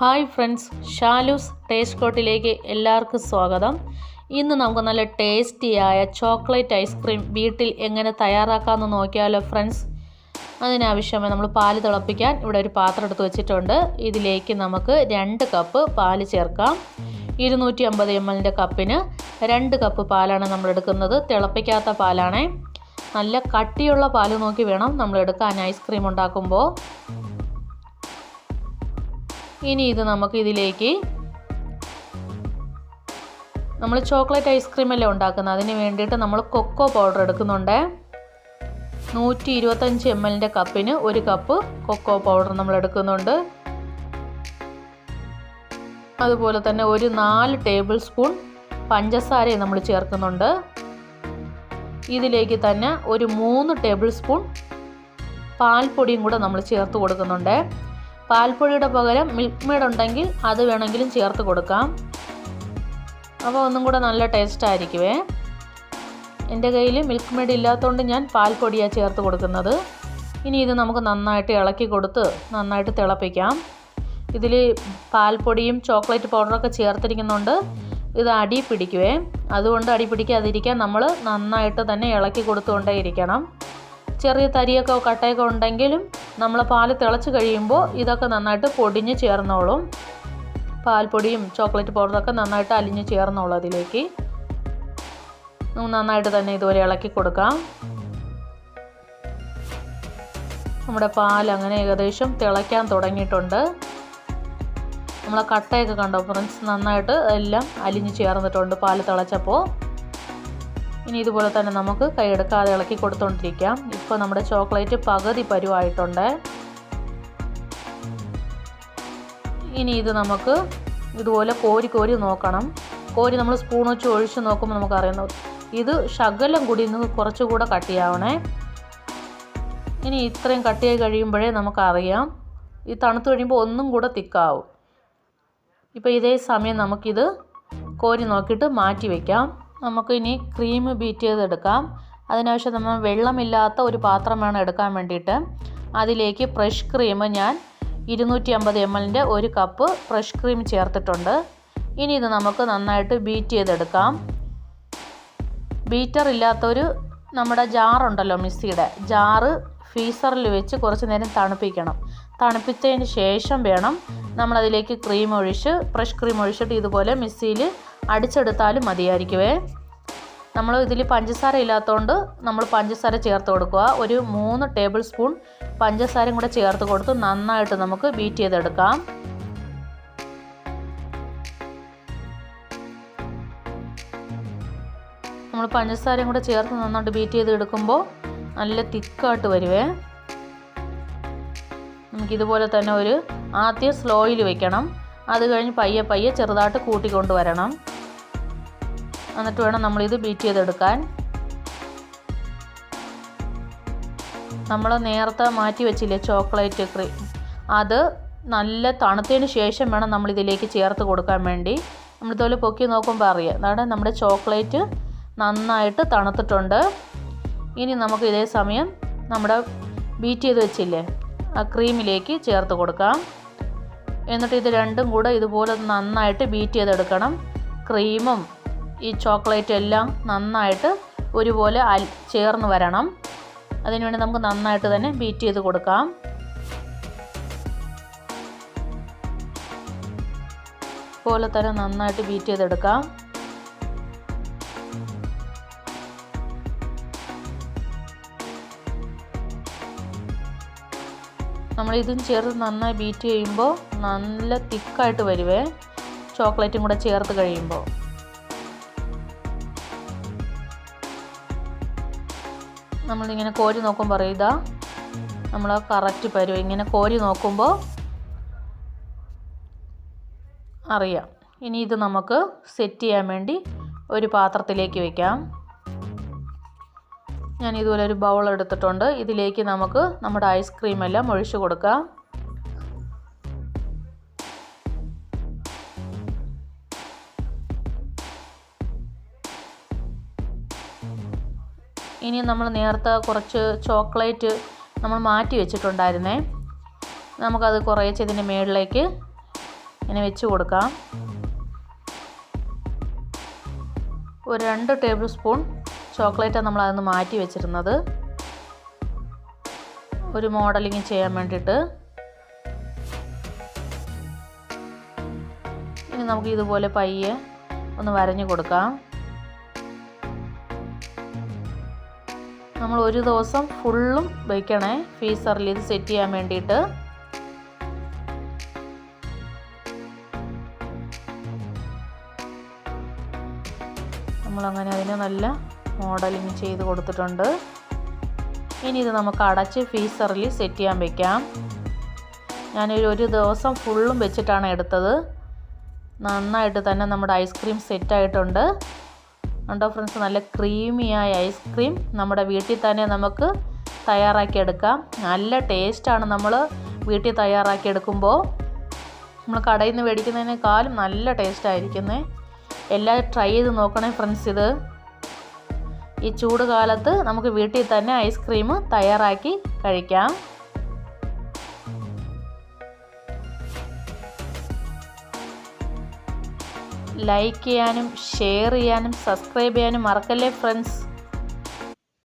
Hi friends Shalu's taste കോട്ടിലേക്ക് എല്ലാവർക്കും സ്വാഗതം. ഇന്ന് നമുക്ക് നല്ല ടേസ്റ്റിയായ ചോക്ലേറ്റ് ഐസ്ക്രീം വീട്ടിൽ എങ്ങനെ തയ്യാറാക്കാമെന്ന് നോക്കിയാലോ ഫ്രണ്ട്സ്. അതിനാവശ്യമായി നമ്മൾ പാൽ തിളപ്പിക്കാൻ ഇവിടെ ഒരു പാത്രം എടുത്ത് വെച്ചിട്ടുണ്ട്. ഇതിലേക്ക് നമുക്ക് രണ്ട് കപ്പ് പാൽ ചേർക്കാം. ഇരുന്നൂറ്റി അമ്പത് എം എല്ലിന്റെ കപ്പിന് രണ്ട് കപ്പ് പാലാണ് നമ്മൾ എടുക്കുന്നത്. തിളപ്പിക്കാത്ത പാലാണേ. നല്ല കട്ടിയുള്ള പാൽ നോക്കി വേണം നമ്മൾ എടുക്കാൻ ഐസ്ക്രീം ഉണ്ടാക്കുമ്പോൾ. ഇനി ഇത് നമുക്ക് ഇതിലേക്ക് നമ്മൾ ചോക്ലേറ്റ് ഐസ്ക്രീം അല്ലേ ഉണ്ടാക്കുന്നത്. അതിന് വേണ്ടിയിട്ട് നമ്മൾ കൊക്കോ പൗഡർ എടുക്കുന്നുണ്ട്. നൂറ്റി ഇരുപത്തഞ്ച് എം എല്ലിന്റെ കപ്പിന് ഒരു കപ്പ് കൊക്കോ പൗഡർ നമ്മൾ എടുക്കുന്നുണ്ട്. അതുപോലെ തന്നെ ഒരു നാല് ടേബിൾ സ്പൂൺ പഞ്ചസാരയും നമ്മൾ ചേർക്കുന്നുണ്ട്. ഇതിലേക്ക് തന്നെ ഒരു മൂന്ന് ടേബിൾ സ്പൂൺ പാൽപ്പൊടിയും കൂടെ നമ്മൾ ചേർത്ത് കൊടുക്കുന്നുണ്ട്. പാൽപ്പൊടിയുടെ പകരം മിൽക്ക് മെയ്ഡ് ഉണ്ടെങ്കിൽ അത് വേണമെങ്കിലും ചേർത്ത് കൊടുക്കാം. അപ്പോൾ ഒന്നും കൂടെ നല്ല ടേസ്റ്റ് ആയിരിക്കുമേ എന്റെ കയ്യിൽ മിൽക്ക് മെയ്ഡ് ഇല്ലാത്തതുകൊണ്ട് ഞാൻ പാൽപ്പൊടിയാണ് ചേർത്ത് കൊടുക്കുന്നത്. ഇനി ഇത് നമുക്ക് നന്നായിട്ട് ഇളക്കി കൊടുത്ത് നന്നായിട്ട് തിളപ്പിക്കാം. ഇതിൽ പാൽപ്പൊടിയും ചോക്ലേറ്റ് പൗഡറൊക്കെ ചേർത്തിരിക്കുന്നുണ്ട്. ഇത് അടി പിടിക്കുവേ. അതുകൊണ്ട് അടി പിടിക്കാതിരിക്കാൻ നമ്മൾ നന്നായിട്ട് തന്നെ ഇളക്കി കൊടുത്തുകൊണ്ടേ ഇരിക്കണം ചെറിയ തരിയൊക്കെ കട്ടയൊക്കെ ഉണ്ടെങ്കിലും നമ്മൾ പാൽ തിളച്ച് കഴിയുമ്പോൾ ഇതൊക്കെ നന്നായിട്ട് പൊടിഞ്ഞ് ചേർന്നോളും. പാൽപ്പൊടിയും ചോക്ലേറ്റ് പൗഡറൊക്കെ നന്നായിട്ട് അലിഞ്ഞ് ചേർന്നോളും അതിലേക്ക്. നന്നായിട്ട് തന്നെ ഇതുപോലെ ഇളക്കി കൊടുക്കാം. നമ്മുടെ പാൽ അങ്ങനെ ഏകദേശം തിളയ്ക്കാൻ തുടങ്ങിയിട്ടുണ്ട്. നമ്മളെ കട്ടയൊക്കെ കണ്ടോ ഫ്രണ്ട്സ് നന്നായിട്ട് എല്ലാം അലിഞ്ഞ് ചേർന്നിട്ടുണ്ട് പാൽ തിളച്ചപ്പോൾ ഇനി ഇതുപോലെ തന്നെ നമുക്ക് കൈയെടുക്കാതെ ഇളക്കി കൊടുത്തുകൊണ്ടിരിക്കാം ഇപ്പോൾ നമ്മുടെ ചോക്ലേറ്റ് പകുതി പരുവായിട്ടുണ്ട്. ഇനി ഇത് നമുക്ക് ഇതുപോലെ കോരി കോരി നോക്കണം. കോരി നമ്മൾ സ്പൂൺ വെച്ച് ഒഴിച്ച് നോക്കുമ്പോൾ നമുക്കറിയുന്നു ഇത് ശകലം കൂടി ഇന്ന് കുറച്ചുകൂടെ കട്ടിയാവണേ ഇനി ഇത്രയും കട്ടിയായി കഴിയുമ്പോഴേ നമുക്കറിയാം ഈ തണുത്ത് കഴിയുമ്പോൾ ഒന്നും കൂടെ തിക്കാവും. ഇപ്പോൾ ഇതേ സമയം നമുക്കിത് കോരി നോക്കിയിട്ട് മാറ്റി വയ്ക്കാം നമുക്ക് ഇനി ക്രീം ബീറ്റ് ചെയ്തെടുക്കാം. അതിനാവശ്യം നമ്മൾ വെള്ളമില്ലാത്ത ഒരു പാത്രം വേണം എടുക്കാൻ വേണ്ടിയിട്ട്. അതിലേക്ക് ഫ്രഷ് ക്രീം ഞാൻ ഇരുന്നൂറ്റി അമ്പത് എം എല്ലിന്റെ ഒരു കപ്പ് ഫ്രഷ് ക്രീം ചേർത്തിട്ടുണ്ട്. ഇനി ഇത് നമുക്ക് നന്നായിട്ട് ബീറ്റ് ചെയ്തെടുക്കാം. ബീറ്റർ ഇല്ലാത്തൊരു നമ്മുടെ ജാറുണ്ടല്ലോ മിക്സിയുടെ ജാറ് ഫീസറിൽ വെച്ച് കുറച്ച് നേരം തണുപ്പിക്കണം. തണുപ്പിച്ചതിന് ശേഷം വേണം നമ്മളതിലേക്ക് ക്രീം ഒഴിച്ച് ഫ്രഷ് ക്രീം ഒഴിച്ചിട്ട് ഇതുപോലെ മിക്സിയിൽ അടിച്ചെടുത്താലും മതിയായിരിക്കുമേ നമ്മൾ ഇതിൽ പഞ്ചസാര ഇല്ലാത്തതുകൊണ്ട് നമ്മൾ പഞ്ചസാര ചേർത്ത് കൊടുക്കുക. ഒരു മൂന്ന് ടേബിൾ സ്പൂൺ പഞ്ചസാരയും കൂടെ ചേർത്ത് കൊടുത്ത് നന്നായിട്ട് നമുക്ക് ബീറ്റ് ചെയ്തെടുക്കാം. നമ്മൾ പഞ്ചസാരയും കൂടെ ചേർത്ത് നന്നായിട്ട് ബീറ്റ് ചെയ്ത് എടുക്കുമ്പോൾ നല്ല തിക്കായിട്ട് വരുവേ. നമുക്കിതുപോലെ തന്നെ ഒരു ആദ്യം സ്ലോയിൽ വെക്കണം. അത് കഴിഞ്ഞ് പയ്യെ പയ്യെ ചെറുതായിട്ട് കൂട്ടിക്കൊണ്ട് വരണം എന്നിട്ട് വേണം നമ്മളിത് ബീറ്റ് ചെയ്തെടുക്കാൻ. നമ്മൾ നേരത്തെ മാറ്റി വെച്ചില്ലേ ചോക്ലേറ്റ് ക്രീം അത് നല്ല തണുത്തതിന് ശേഷം വേണം നമ്മളിതിലേക്ക് ചേർത്ത് കൊടുക്കാൻ വേണ്ടി. നമ്മളിതുപോലെ പൊക്കി നോക്കുമ്പോൾ അറിയാം. അതാണ് നമ്മുടെ ചോക്ലേറ്റ് നന്നായിട്ട് തണുത്തിട്ടുണ്ട്. ഇനി നമുക്ക് ഇതേ സമയം നമ്മുടെ ബീറ്റ് ചെയ്ത് വെച്ചില്ലേ ആ ക്രീമിലേക്ക് ചേർത്ത് കൊടുക്കാം. എന്നിട്ട് ഇത് രണ്ടും കൂടെ ഇതുപോലെ നന്നായിട്ട് ബീറ്റ് ചെയ്തെടുക്കണം. ക്രീമും ഈ ചോക്ലേറ്റ് എല്ലാം നന്നായിട്ട് ഒരുപോലെ അൽ ചേർന്ന് വരണം. അതിനുവേണ്ടി നമുക്ക് നന്നായിട്ട് തന്നെ ബീറ്റ് ചെയ്ത് കൊടുക്കാം. പോലെ തന്നെ നന്നായിട്ട് ബീറ്റ് ചെയ്തെടുക്കാം. നമ്മൾ ഇതും ചേർത്ത് നന്നായി ബീറ്റ് ചെയ്യുമ്പോൾ നല്ല തിക്കായിട്ട് വരുവേ. ചോക്ലേറ്റും കൂടെ ചേർത്ത് കഴിയുമ്പോൾ നമ്മളിങ്ങനെ കോരി നോക്കുമ്പോൾ പറയും ഇതാ നമ്മൾ കറക്റ്റ് പരുവ. ഇങ്ങനെ കോരി നോക്കുമ്പോൾ അറിയാം. ഇനി ഇത് നമുക്ക് സെറ്റ് ചെയ്യാൻ വേണ്ടി ഒരു പാത്രത്തിലേക്ക് വയ്ക്കാം ഞാൻ ഇതുപോലെ ഒരു ബൗൾ എടുത്തിട്ടുണ്ട്. ഇതിലേക്ക് നമുക്ക് നമ്മുടെ ഐസ്ക്രീം എല്ലാം ഒഴിച്ചു കൊടുക്കാം. ഇനി നമ്മൾ നേരത്തെ കുറച്ച് ചോക്ലേറ്റ് നമ്മൾ മാറ്റി വെച്ചിട്ടുണ്ടായിരുന്നേ. നമുക്കത് കുറേച്ച് ഇതിന്റെ മേളിലേക്ക് ഇങ്ങനെ വെച്ച് കൊടുക്കാം. ഒരു രണ്ട് ടേബിൾ സ്പൂൺ ചോക്ലേറ്റ് നമ്മൾ അതൊന്ന് മാറ്റി വെച്ചിരുന്നത്. ഒരു മോഡലിങ് ചെയ്യാൻ വേണ്ടിയിട്ട്. ഇനി നമുക്ക് ഇതുപോലെ പയ്യെ ഒന്ന് വരഞ്ഞു കൊടുക്കാം. നമ്മൾ ഒരു ദിവസം ഫുള്ളും വയ്ക്കണേ ഫീസറിൽ ഇത് സെറ്റ് ചെയ്യാൻ വേണ്ടിയിട്ട്. നമ്മളങ്ങനെ അതിനെ നല്ല മോഡലിങ് ചെയ്ത് കൊടുത്തിട്ടുണ്ട്. ഇനി ഇത് നമുക്ക് അടച്ച് ഫീസറിൽ സെറ്റ് ചെയ്യാൻ വെക്കാം. ഞാനൊരു ഒരു ദിവസം ഫുള്ളും വെച്ചിട്ടാണ് എടുത്തത്. നന്നായിട്ട് തന്നെ നമ്മുടെ ഐസ്ക്രീം സെറ്റായിട്ടുണ്ട് ഉണ്ടോ ഫ്രണ്ട്സ് നല്ല ക്രീമിയായ ഐസ്ക്രീം നമ്മുടെ വീട്ടിൽ തന്നെ നമുക്ക് തയ്യാറാക്കിയെടുക്കാം നല്ല ടേസ്റ്റാണ് നമ്മൾ വീട്ടിൽ തയ്യാറാക്കിയെടുക്കുമ്പോൾ നമ്മൾ കടയിൽ നിന്ന് മേടിക്കുന്നതിനേക്കാളും നല്ല ടേസ്റ്റായിരിക്കുന്നത് എല്ലാവരും ട്രൈ ചെയ്ത് നോക്കണേ ഫ്രണ്ട്സ് ഇത്. ഈ ചൂട് കാലത്ത് നമുക്ക് വീട്ടിൽ തന്നെ ഐസ്ക്രീം തയ്യാറാക്കി കഴിക്കാം. ലൈക്ക് ചെയ്യാനും ഷെയർ ചെയ്യാനും സബ്സ്ക്രൈബ് ചെയ്യാനും മറക്കല്ലേ ഫ്രണ്ട്സ്